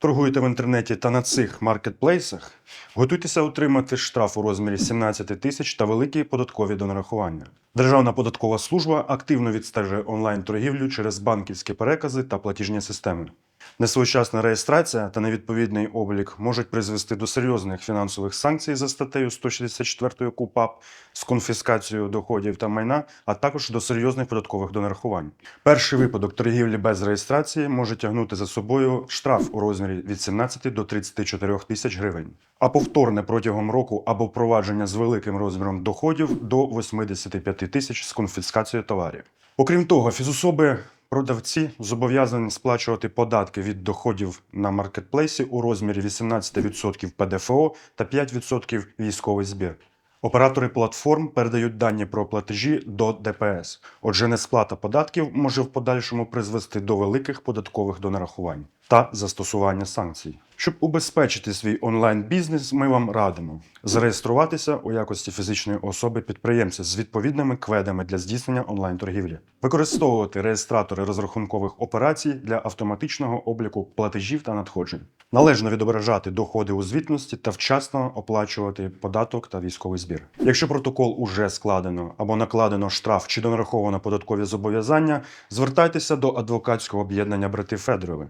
торгуєте в інтернеті та на цих маркетплейсах, готуйтеся отримати штраф у розмірі 17 тисяч та великі податкові донарахування. Державна податкова служба активно відстежує онлайн-торгівлю через банківські перекази та платіжні системи. Несвоєчасна реєстрація та невідповідний облік можуть призвести до серйозних фінансових санкцій за статтею 164 КУПАП з конфіскацією доходів та майна, а також до серйозних податкових донарахувань. Перший випадок торгівлі без реєстрації може тягнути за собою штраф у розмірі від 17 до 34 тисяч гривень, а повторне протягом року або впровадження з великим розміром доходів до 85 тисяч з конфіскацією товарів. Окрім того, фізособи Продавці зобов'язані сплачувати податки від доходів на маркетплейсі у розмірі 18% ПДФО та 5% військовий збір. Оператори платформ передають дані про платежі до ДПС. Отже, несплата податків може в подальшому призвести до великих податкових донарахувань та застосування санкцій. Щоб убезпечити свій онлайн-бізнес, ми вам радимо зареєструватися у якості фізичної особи підприємця з відповідними кведами для здійснення онлайн-торгівлі, використовувати реєстратори розрахункових операцій для автоматичного обліку платежів та надходжень, належно відображати доходи у звітності та вчасно оплачувати податок та військовий збір. Якщо протокол уже складено або накладено штраф чи донараховано податкові зобов'язання, звертайтеся до адвокатського об'єднання брати Федорови.